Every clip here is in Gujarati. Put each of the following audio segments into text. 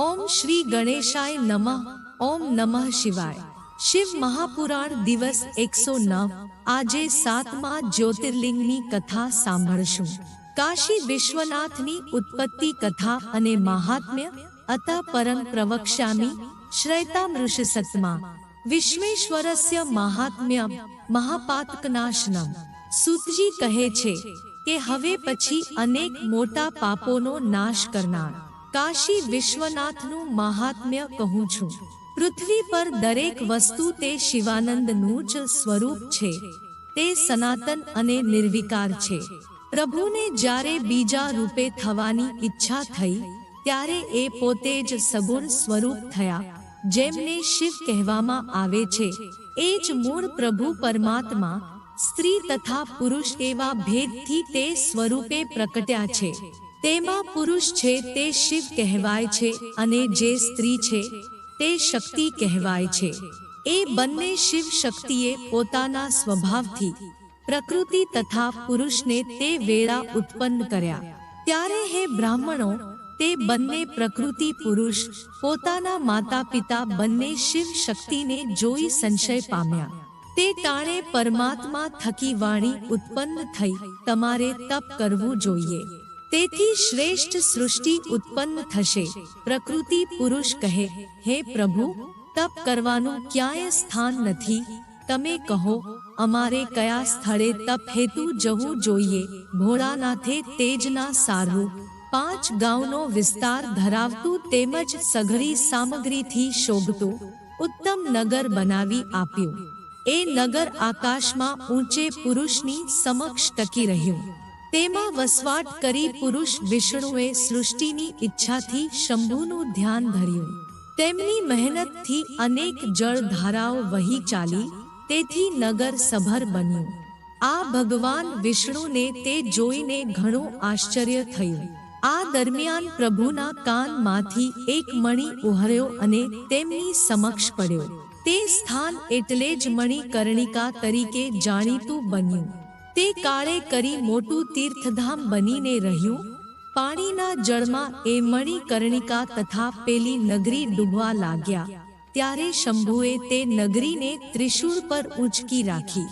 ઓમ શ્રી ગણેશાય નમઃ. ઓમ નમઃ શિવાય. શિવ મહાપુરાણ દિવસ એકસો નવ. આજે સાતમા જ્યોતિર્લિંગની કથા સાંભળશું. કાશી વિશ્વનાથની ઉત્પત્તિ કથા અને મહાત્મ્ય અત પરમ પ્રવક્ષ્યામિ શ્રૈતામૃષસત્મા વિશ્વેશ્વરસ્ય મહાત્મ્ય મહાપાતકનાશનમ. સૂતજી કહે છે કે હવે પછી અનેક મોટા પાપોનો નાશ કરનાર. કાશી વિશ્વનાથનું મહાત્મ્ય કહું છું. પૃથ્વી પર દરેક વસ્તુ તે શિવાનંદનું જ સ્વરૂપ છે. તે સનાતન અને નિર્વિકાર છે. પ્રભુને જ્યારે બીજા રૂપે થવાની ઈચ્છા થઈ, ત્યારે એ પોતે જ સગુણ સ્વરૂપ થયા. જેમને શિવ કહેવામાં આવે છે, એ જ મૂળ પ્રભુ પરમાત્મા, સ્ત્રી તથા પુરુષ એવા ભેદથી તે સ્વરૂપે પ્રકટ્યા છે. તેમાં પુરુષ છે, તે શિવ કહેવાય છે અને જે સ્ત્રી છે, તે શક્તિ કહેવાય છે. એ બંને શિવ શક્તિએ પોતાના સ્વભાવથી પ્રકૃતિ તથા પુરુષને તે વેળા ઉત્પન્ન કર્યા. ત્યારે હે બ્રાહ્મણો, તે બંને પ્રકૃતિ પુરુષ પોતાના માતા પિતા બંને શિવ શક્તિને જોઈ સંશય પામ્યા. તે ટાણે પરમાત્મા થકી વાણી ઉત્પન્ન થઈ તમારે તપ કરવું જોઈએ. તેથી શ્રેષ્ઠ સૃષ્ટિ ઉત્પન્ન થશે. પ્રકૃતિ પુરુષ કહે, હે પ્રભુ, તપ કરવાનું ક્યાંય સ્થાન નથી. તમે કહો, અમારે કયા સ્થળે તપ હેતુ જવું જોઈએ? ભોળાનાથે તેજના સારું પાંચ ગાઉનો વિસ્તાર ધરાવતું તેમજ સઘળી સામગ્રીથી શોભતું. ઉત્તમ નગર બનાવી આપ્યું. એ નગર આકાશમાં ઊંચે પુરુષની સમક્ષ ટકી રહ્યું. તેમાં વસવાટ કરી પુરુષ વિષ્ણુએ સૃષ્ટિની ઈચ્છાથી શંભુનું ધ્યાન ધર્યું. તેમની મહેનતથી અનેક જળધારાઓ વહી ચાલી, તેથી નગર સભર બન્યું. આ ભગવાન વિષ્ણુને તે જોઈને ઘણું આશ્ચર્ય થયું. આ દરમિયાન પ્રભુના કાનમાંથી એક મણિ ઉહર્યો અને તેમની સમક્ષ પડ્યો. તે સ્થાન એટલે જ મણિકર્ણિકા તરીકે જાણીતું બન્યું. તે કાળે કરી મોટું તીર્થધામ બનીને રહ્યું. પાણીના જળમાં એ મણિકર્ણિકા તથા પેલી નગરી ડૂબવા લાગ્યા. ત્યારે શંભુએ તે નગરીને ત્રિશૂળ પર ઊંચકી રાખી.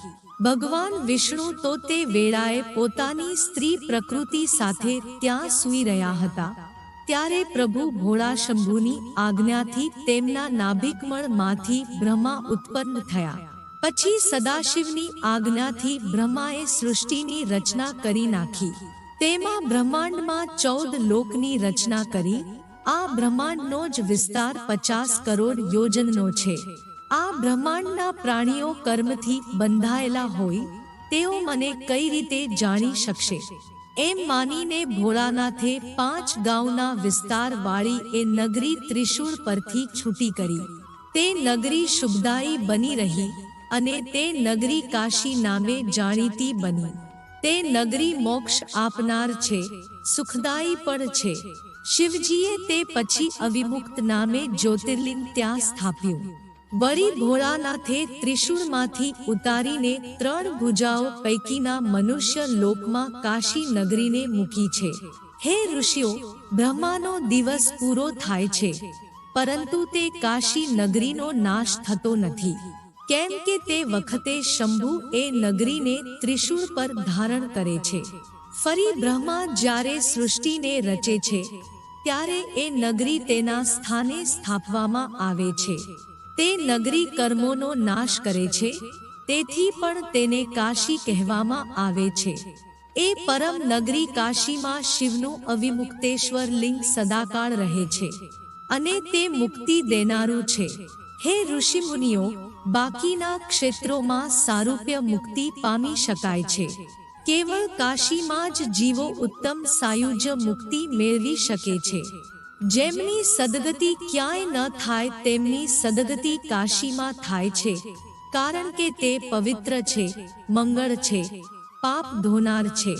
ભગવાન વિષ્ણુ તો તે વેળાએ પોતાની સ્ત્રી પ્રકૃતિ સાથે ત્યાં સૂઈ રહ્યા હતા. ત્યારે પ્રભુ ભોળા શંભુની આજ્ઞાથી તેમના નાભિકમળમાંથી બ્રહ્મા ઉત્પન્ન થયા. પછી સદાશિવની આજ્ઞાથી બ્રહ્માએ સૃષ્ટિની રચના કરી નાખી. તેમાં બ્રહ્માંડમાં ચૌદ લોકની રચના કરી. આ બ્રહ્માંડનો જ વિસ્તાર પચાસ કરોડ યોજનનો છે. આ બ્રહ્માંડના પ્રાણીઓ કર્મથી બંધાયેલા હોય, તેઓ મને કઈ રીતે જાણી શકશે? એમ માનીને ભોળાનાથે પાંચ ગાંવના વિસ્તાર વાળી એ નગરી ત્રિશૂળ પરથી છૂટી કરી. તે નગરી શુભદાયી બની રહી. અને તે નગરી કાશી નામે જાણીતી બની. તે નગરી મોક્ષ આપનાર છે, સુખદાયી પણ છે. શિવજીએ તે પછી અવિમુક્ત નામે જ્યોતિર્લિંગ ત્યાં સ્થાપ્યું. વળી ભોળાનાથે ત્રિશૂળમાંથી ઉતારીને ત્રણ ભુજાઓ પૈકીના મનુષ્ય લોકમાં કાશી નગરીને મૂકી છે. હે ઋષિઓ, બ્રહ્માનો દિવસ પૂરો થાય છે. પરંતુ તે કાશી નગરીનો નાશ થતો નથી. કેમ કે તે વખતે શંભુ એ નગરીને ત્રિશૂળ પર ધારણ કરે છે. ફરી બ્રહ્મા જ્યારે સૃષ્ટિને રચે છે, ત્યારે એ નગરી તેના સ્થાને સ્થાપવામાં આવે છે. તે નગરી કર્મોનો નાશ કરે છે, તેથી પણ તેને કાશી કહેવામાં આવે છે. એ પરમ નગરી કાશીમાં શિવનું અવિમુક્તેશ્વર લિંગ સદાકાળ રહે છે અને તે મુક્તિ દેનારું છે. હે ઋષિમુનિઓ, બાકીના ક્ષેત્રોમાં સારૂપ્ય મુક્તિ પામી શકાય છે. કેવળ કાશીમાં જ જીવો ઉત્તમ સાયુજ્ય મુક્તિ મેળવી શકે છે. જેમની સદગતિ ક્યાંય ન થાય, તેમની સદગતિ કાશીમાં થાય છે. કારણ કે તે પવિત્ર છે, મંગળ છે, પાપ ધોનાર છે.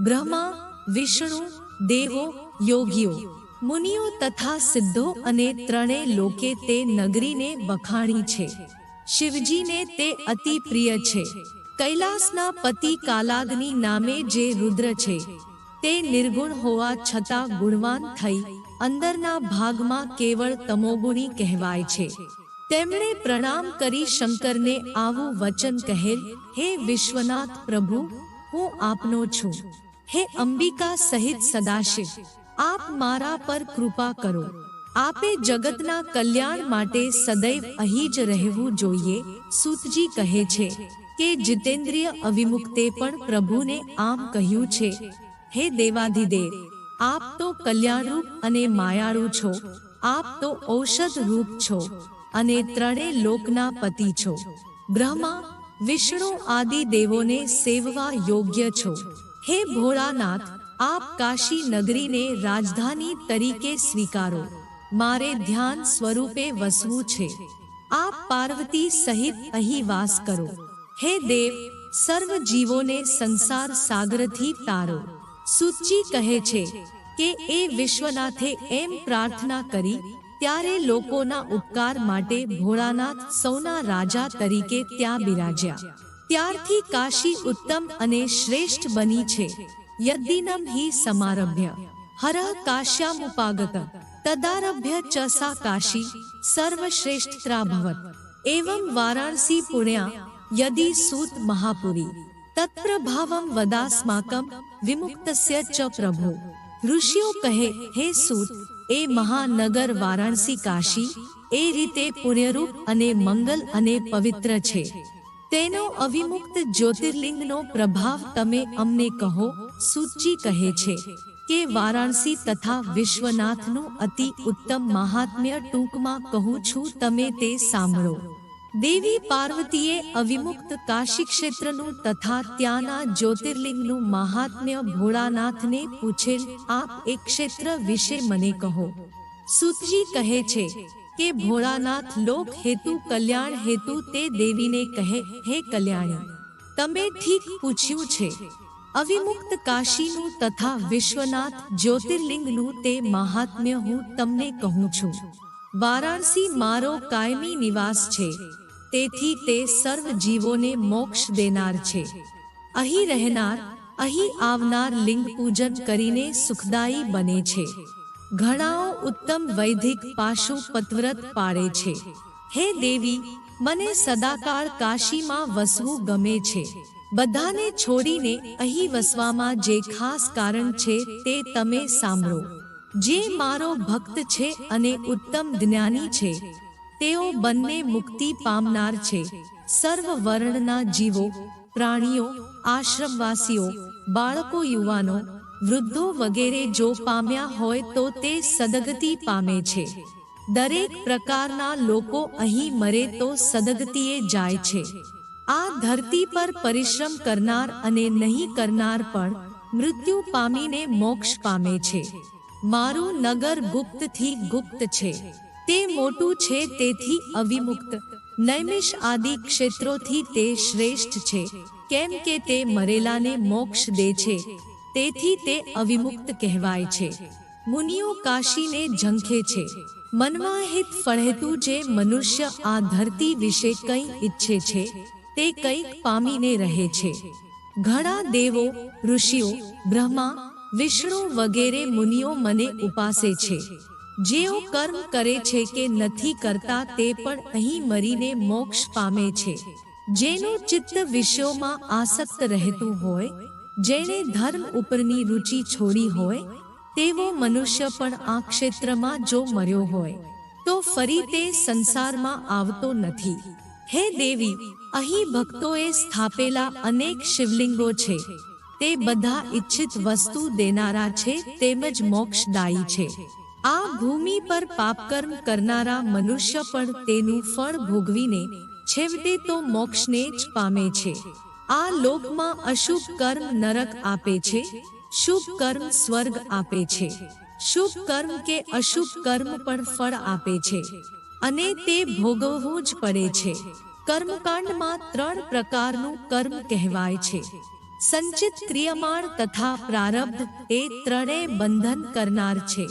બ્રહ્મા, વિષ્ણુ, દેવો, યોગીઓ મુનિઓ તથા સિદ્ધો અને ત્રણે લોકે તે નગરીને વખાણી છે. શિવજીને તે અતિ પ્રિય છે. કૈલાસના પતિ કાલાગ્નિ નામે જે રુદ્ર છે, તે નિર્ગુણ હોવા છતાં ગુણવાન થઈ અંદરના ભાગમાં કેવળ તમોગુણી કહેવાય છે. તેમણે પ્રણામ કરી શંકરને આવું વચન કહેલ, હે વિશ્વનાથ પ્રભુ, હું આપનો છું. હે અંબિકા સહિત સદાશિવ આપ મારા પર કૃપા કરો. આપે જગતના કલ્યાણ માટે સદૈવ અહીં જ રહેવું જોઈએ, સૂતજી કહે છે કે જીતેન્દ્રિય અવિમુક્તે પણ પ્રભુને આમ કહ્યું છે, હે દેવાધિદેવ, આપ તો કલ્યાણરૂપ અને માયાળુ છો, આપ તો ઔષધ રૂપ છો અને ત્રણે લોકના પતિ છો. બ્રહ્મા, વિષ્ણુ આદિ દેવોને સેવવા યોગ્ય છો. હે ભોળાનાથ આપ કાશી નગરીને રાજધાની તરીકે સ્વીકારો. મારે ધ્યાન સ્વરૂપે વસવું છે. આપ પાર્વતી સહિત અહીં વાસ કરો. હે દેવ સર્વ જીવોને સંસાર સાગરથી તારો. સૂચિ કહે છે કે એ વિશ્વનાથે એમ પ્રાર્થના કરી, ત્યારે લોકોના ઉપકાર માટે ભોળાનાથ સૌના રાજા તરીકે ત્યાં બિરાજ્યા. ત્યારથી કાશી ઉત્તમ અને શ્રેષ્ઠ બની છે. યદ્દિનમ હિ સમારભ્ય હર કાશ્યામુપાગત તદારભ્ય ચ સા કાશી સર્વશ્રેષ્ઠત્રાભવત એવમ વારાણસી પુણ્યા યદિ સૂત મહાપુરી તત્પ્રભાવમ વદાસ્માકમ વિમુક્તસ્ય ચ પ્રભુ ઋષિઓ કહે હે સૂત એ મહાનગર વારાણસી કાશી એ રીતે પુણ્યરૂપ અને મંગલ અને પવિત્ર છે તેનો અવિમુક્ત જ્યોતિર્લિંગનો પ્રભાવ તમે અમને કહો સૂચી કહે છે કે વારાણસી તથા વિશ્વનાથનું અતિ ઉત્તમ મહાત્મ્ય ટૂંકમાં કહું છું, તમે તે સાંભળો. દેવી પાર્વતીએ અવિમુક્ત કાશી ક્ષેત્રનું તથા ત્યાંના જ્યોતિર્લિંગનું મહાત્મ્ય ભોળાનાથને પૂછેલ, આપ એક ક્ષેત્ર વિશે મને કહો. સુતજી કહે છે કે ભોળાનાથ લોક હેતુ, કલ્યાણ હેતુ તે દેવીને કહે, હે કલ્યાણી, તમે ઠીક પૂછ્યું છે. અવિમુક્ત કાશીનું તથા વિશ્વનાથ જ્યોતિર્લિંગનું તે મહાત્મ્ય હું તમને કહું છું. વારાણસી મારો કાયમી નિવાસ છે. તેથી તે સર્વ જીવોને મોક્ષ દેનાર છે. અહીં રહેનાર, અહીં આવનાર લિંગ પૂજન કરીને સુખદાયી બને છે. ઘણાઓ ઉત્તમ વૈદિક પાશુ પતવ્રત પાડે છે. હે દેવી, મને સદાકાળ કાશીમાં વસવું ગમે છે. બધાને છોડીને અહીં વસવામાં જે ખાસ કારણ છે તે તમે સાંભળો. જે મારો ભક્ત છે અને ઉત્તમ જ્ઞાની છે, તેઓ બંને મુક્તિ પામનાર છે. સર્વ વર્ણના જીવો, પ્રાણીઓ, આશ્રમવાસીઓ, બાળકો, યુવાનો, વૃદ્ધો વગેરે જો પામ્યા હોય તો તે સદગતિ પામે છે. દરેક પ્રકારના લોકો અહીં મરે તો સદગતિએ જાય છે. આ ધરતી પર પરિશ્રમ કરનાર અને નહીં કરનાર પણ મૃત્યુ પામીને મોક્ષ પામે છે. મારું નગર ગુપ્તથી ગુપ્ત છે. તે મોટું છે તેથી અવિમુક્ત. નૈમિષ આદિ ક્ષેત્રોથી તે શ્રેષ્ઠ છે. કેમ કે તે મરેલાને મોક્ષ દે છે. તેથી તે અવિમુક્ત કહેવાય છે. મુનિઓ કાશીને ઝંખે છે. મનમાં હિત ફળહેતું જે મનુષ્ય આ ધરતી વિશે કંઈ ઈચ્છે છે તે કંઈક પામીને રહે છે. ઘણા દેવો, ઋષિઓ, બ્રહ્મા, વિષ્ણુ વગેરે મુનિઓ મને ઉપાસે છે. જેઓ કર્મ કરે છે કે નથી કરતા તે પણ અહીં મરીને મોક્ષ પામે છે. જેનું ચિત્ત વિષયોમાં આસક્ત રહેતું હોય, જેણે ધર્મ ઉપરની રુચિ છોડી હોય, તેવો મનુષ્ય પણ આ ક્ષેત્રમાં જો મર્યો હોય, તો ફરી તે સંસારમાં આવતો નથી. હે દેવી અહીં ભક્તોએ સ્થાપેલા અનેક શિવલિંગો છે. તે બધા ઈચ્છિત વસ્તુ દેનારા છે, તેમજ મોક્ષદાયી છે. આ ભૂમિ પર પાપકર્મ કરનારા મનુષ્ય પણ તેનું ફળ ભોગવીને છેવટે તો મોક્ષને જ પામે છે. આ લોકમાં અશુભ કર્મ નરક આપે છે, શુભ કર્મ સ્વર્ગ આપે છે. શુભ કર્મ કે અશુભ કર્મ પણ ફળ આપે છે. અને તે ભોગવવું જ પડે છે. કર્મકાંડમાં ત્રણ પ્રકારનું કર્મ કહેવાય છે. સંચિત ક્રિયમાણ તથા પ્રારબ્ધ એ ત્રણેય બંધન કરનાર છે.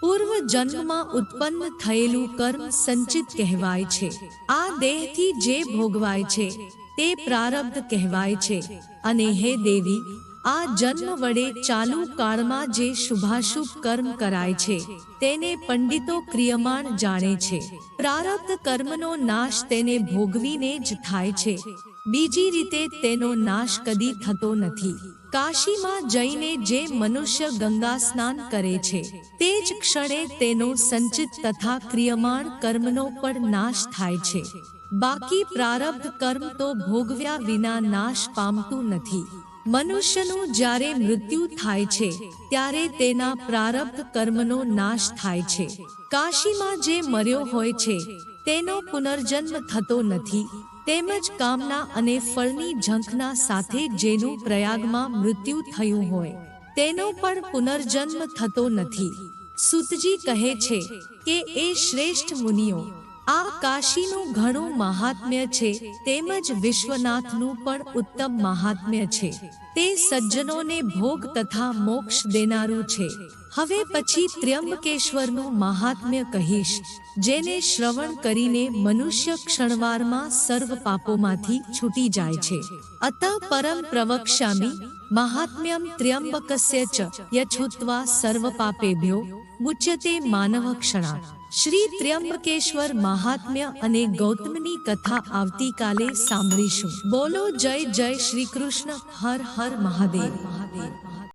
પૂર્વ જન્મમાં ઉત્પન્ન થયેલું કર્મ સંચિત કહેવાય છે. આ દેહથી જે ભોગવાય છે, તે પ્રારબ્ધ કહેવાય છે. અને હે દેવી આ જન્મ વડે ચાલુ કાળમાં જે શુભાશુભ કર્મ કરાય છે, તેને પંડિતો ક્રિયમાણ જાણે છે. પ્રારબ્ધ કર્મનો નાશ તેને ભોગવીને જ થાય છે. બીજી રીતે તેનો નાશ કદી થતો નથી. કાશીમાં જઈને જે મનુષ્ય ગંગા સ્નાન કરે છે, તે જ ક્ષણે તેનો સંચિત તથા ક્રિયમાણ કર્મનો પણ નાશ થાય છે. બાકી પ્રારબ્ધ કર્મ તો ભોગવ્યા વિના નાશ પામતું નથી. મનુષ્યનું જ્યારે મૃત્યુ થાય છે, ત્યારે તેના પ્રારબ્ધ કર્મનો નાશ થાય છે. કાશીમાં જે મર્યો હોય છે, તેનો પુનર્જન્મ થતો નથી. તેમજ કામના અને ફળની ઝંખના સાથે જેનું પ્રયાગમાં મૃત્યુ થયું હોય, તેનો પણ પુનર્જન્મ થતો નથી. સુતજી કહે છે કે, એ શ્રેષ્ઠ મુનિઓ આ કાશીનું ઘણું મહાત્મ્ય છે, તેમજ વિશ્વનાથનું પણ ઉત્તમ મહાત્મ્ય છે. તે સજ્જનોને ભોગ તથા મોક્ષ દેનારું છે. હવે પછી ત્ર્યંબકેશ્વરનું મહાત્મ્ય કહીશ જેને શ્રવણ કરીને મનુષ્ય ક્ષણવારમાં સર્વ પાપોમાંથી છૂટી જાય છે. અત પરમ પ્રવક્ષ્યામી મહાત્મ્યમ ત્ર્યંબકસ્ય ચ યછુત્વા સર્વ પાપેભ્યો મુચ્યતે માનવ ક્ષણા. શ્રી ત્ર્યંબકેશ્વર મહાત્મ્ય અને ગૌતમની કથા આવતીકાલે સાંભળીશું. બોલો જય જય શ્રી કૃષ્ણ હર હર મહાદેવ.